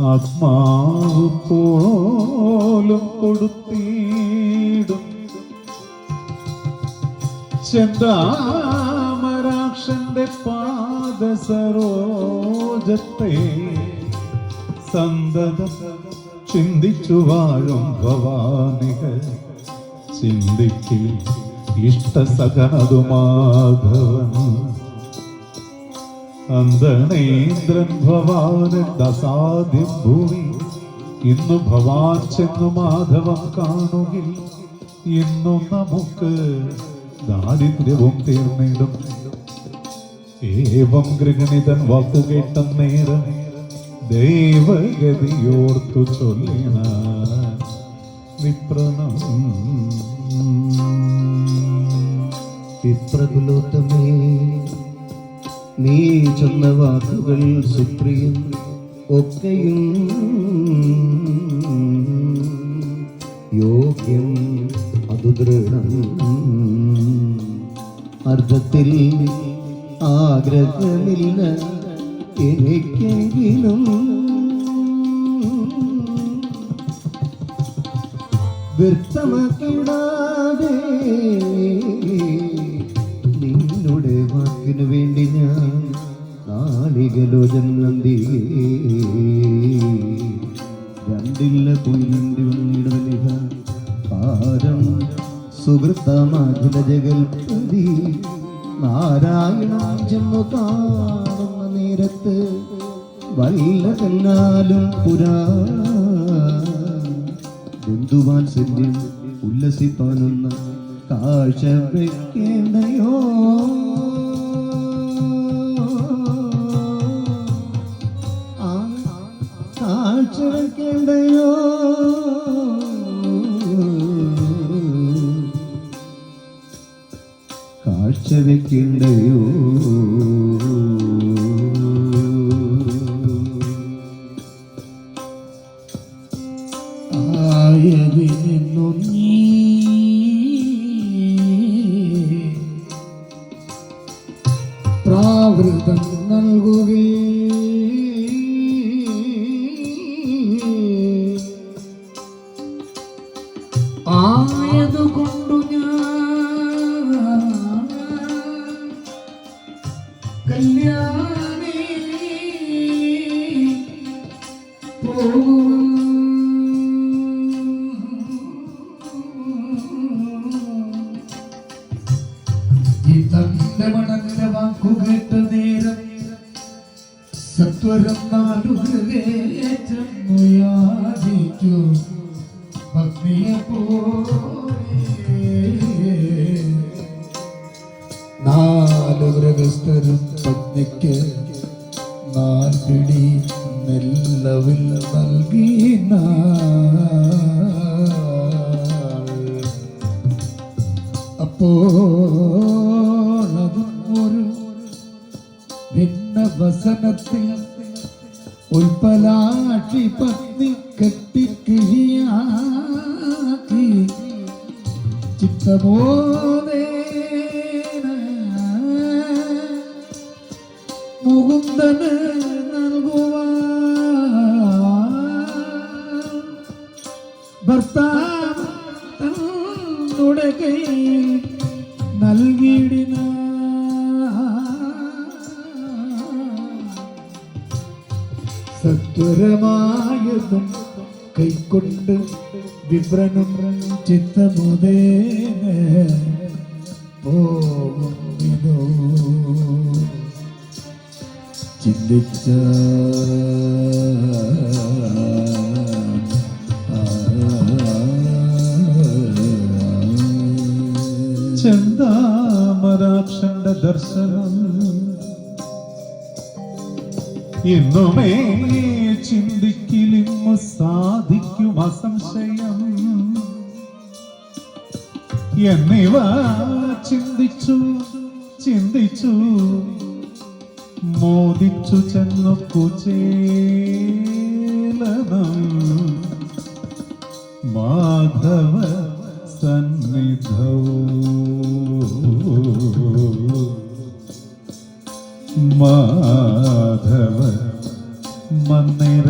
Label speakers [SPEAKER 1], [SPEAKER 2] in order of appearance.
[SPEAKER 1] ആത്മാവ് പോലും കൊടുത്തിടും. ചെന്താമരാക്ഷന്റെ പാദസരോജത്തെ സന്തത ചിന്തിച്ചു വാഴും ഭവാനികൾ. ചിന്തിക്കിൽ ഇഷ്ടസകനതു അന്തണേന്ദ്രൻ ദസാദി ഭൂമി. ഇന്നു ഭവാൻ ചെന്നു മാധവം കാണുകിൽ. ഇന്നു നമുക്ക് ദാരിദ്ര്യവും തീർന്നിടും. ഏവം ഗൃഗണിതൻ വാക്കുകേട്ട നേരം. ദൈവഗതിയോർത്തു ചൊല്ലിന വിപ്രണം.
[SPEAKER 2] വിപ്രകുലോത്തമേ നീ ചൊന്ന വാക്കുകൾ സുപ്രിയം ഒക്കെയും യോഗ്യം അതുദൃഢം അർത്ഥത്തിൽ ആഗ്രഹമില്ല എനിക്കെങ്കിലും. വ്യക്തമാക്കിടാതെ പാരം സുഹൃത്തമാകുല ജഗൽപതി നാരായണ ചെന്നു കാണുന്ന നേരത്ത് വല്ലതെന്നാലും പുരാ. ബന്ധുവാൻ ബന്ധുവാത്സല്യം ഉല്ലസിപ്പാനൊന്ന കാഴ്ച വെക്കേണ്ടയോ? കാഴ്ച വെക്കേണ്ടയോ? വെക്കേണ്ടയോ പ്രാവൃതം നൽകുകയും വാക്കുകേട്ട നേരം സത്വരം നാലുകേറ്റെന്നു നാല് ഗൃഹസ്ഥരും പത്നിക്ക് നാൽപിടി നെല്ലവിൽ നൽകി അപ്പോൾ അതും ഒരു ഭിന്ന വസനത്തിൽ ഉൽപ്പലാക്ഷി പത്നി കെട്ടിക്കിഴിയാക്കി. ചിത്തബോധേന സത്വരമായതും കൈക്കൊണ്ട് വിപ്രനും ചിത്തമുദേന പോകും ചിന്തിച്ച
[SPEAKER 1] ചെന്താമരാക്ഷന്റെ ദർശനം. ഇന്നുമേ ചിന്തിക്കിലിമ്മു സാധിക്കും അസംശയം. എന്നിവ ചിന്തിച്ചു ചിന്തിച്ചു. മോദിച്ചു ചെന്നൊക്കു ചേലനം. മാധവ സന്നിധൗ മാധവ മന്ദിര